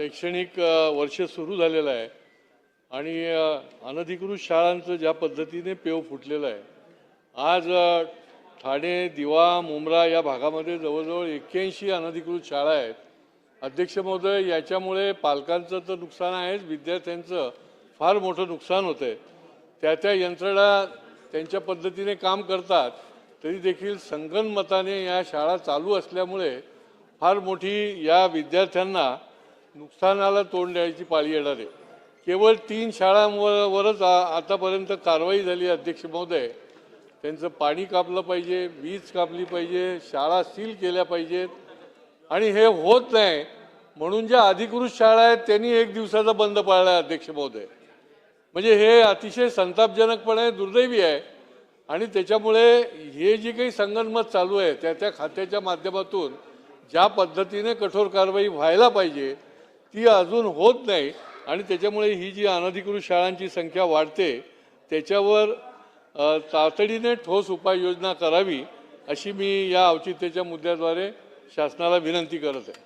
शैक्षणिक वर्ष सुरू झालेलं आहे आणि अनधिकृत शाळांचं ज्या पद्धतीने पेव फुटलेलं आहे. आज ठाणे दिवा मुंब्रा या भागामध्ये जवळजवळ एक्क्याऐंशी अनधिकृत शाळा आहेत. अध्यक्ष महोदय याच्यामुळे पालकांचं तर नुकसान आहेच विद्यार्थ्यांचं फार मोठं नुकसान होतं आहे त्या त्या यंत्रणा त्यांच्या पद्धतीने काम करतात तरी देखील संगणमताने या शाळा चालू असल्यामुळे फार मोठी या विद्यार्थ्यांना नुकसानाला तोंड द्यायची पाळी येणार आहे. केवळ तीन शाळांवरच आतापर्यंत कारवाई झाली अध्यक्ष महोदय. त्यांचं पाणी कापलं पाहिजे वीज कापली पाहिजे शाळा सील केल्या पाहिजेत. आणि हे होत नाही म्हणून ज्या अधिकृत शाळा आहेत त्यांनी एक दिवसाचा बंद पाळला आहे अध्यक्ष महोदय. म्हणजे हे अतिशय संतापजनकपणे दुर्दैवी आहे. आणि त्याच्यामुळे हे जी काही संगनमत चालू आहे त्या त्या खात्याच्या माध्यमातून ज्या पद्धतीने कठोर कारवाई व्हायला पाहिजे ती अजून होत नाही. आणि त्याच्यामुळे ही जी अनधिकृत शाळांची संख्या वाढते त्याच्यावर तातडीने ठोस उपाययोजना करावी अशी मी या औचित्याच्या मुद्द्याद्वारे शासनाला विनंती करत आहे.